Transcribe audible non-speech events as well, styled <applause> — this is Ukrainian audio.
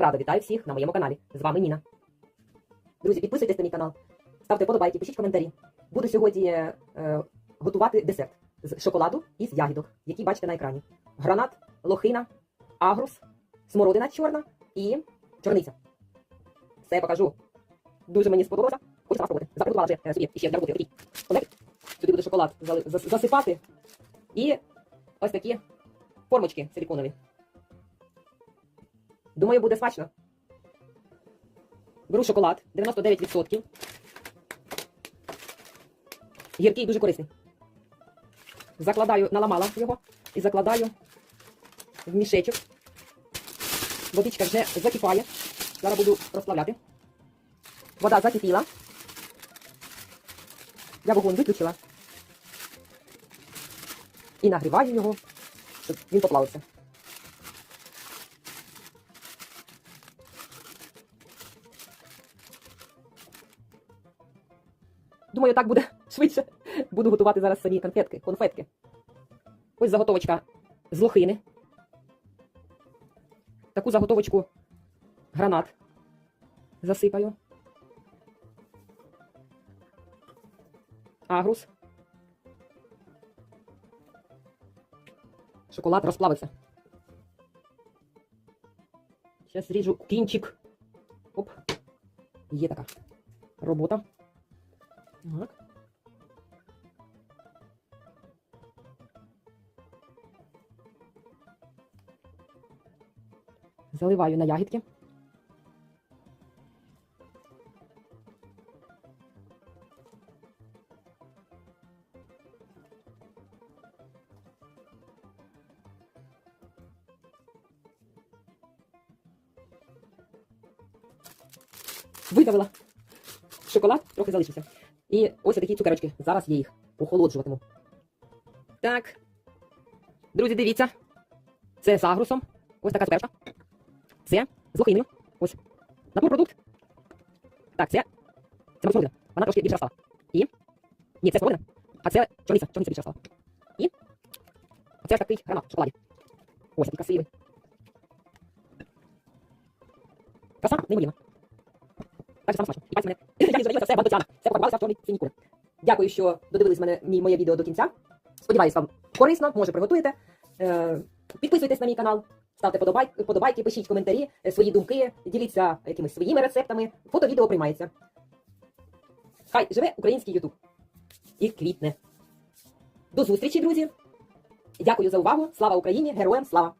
Рада вітаю всіх на моєму каналі. З вами Ніна. Друзі, підписуйтесь на мій канал, ставте подобайки, пишіть коментарі. Буду сьогодні е, готувати десерт з шоколаду і з ягідок, які бачите на екрані. Гранат, лохина, агрус, смородина чорна і чорниця. Все я покажу. Дуже мені сподобалося. Хочу спробувати. Заприготувала вже е, собі ще для роботи такий конверт. Сюди буде шоколад засипати. І ось такі формочки силіконові. Думаю, буде смачно. Беру шоколад 99%. Гіркий дуже корисний. Закладаю, наламала його і закладаю в мішечок. Водичка вже закипає. Зараз буду розплавляти. Вода закипіла. Я вогонь виключила. І нагріваю його, щоб він поплавився. Думаю, так буде <laughs> швидше. Буду готувати зараз самі конфетки, конфетки. Ось заготовочка з лохини. Таку заготовочку гранат засипаю. Агрус. Шоколад розплавився. Зараз зріжу кінчик. Оп. Є така робота. Так. Заливаю на ягідки. Видавила. Шоколад трохи залишився. І ось такі цукерочки. Зараз я їх охолоджуватиму. Так. Друзі, дивіться. Це з агрусом. Ось така цукерочка. Це з лохиною. Ось. Натурпродукт. Так, це. Це смородина. Вона трошки більше росла. І. Ні, це смородина. А це чорниця. Чорниця більше росла. І. Оце ось такий гранат в шоколаді. Ось який красивий. Краса неймовірна. Так же саме смачно. І пальці мене. Я не жалілася, все, банточана. Все покупалося в чорній ціні кури. Дякую, що додивились мене мій, моє відео до кінця. Сподіваюсь, вам корисно, може приготуєте. Е, підписуйтесь на мій канал, ставте подобайки, подобайки, пишіть коментарі, е, свої думки, діліться якимись своїми рецептами. Фото відео приймається. Хай живе український Ютуб. І квітне. До зустрічі, друзі. Дякую за увагу. Слава Україні! Героям слава!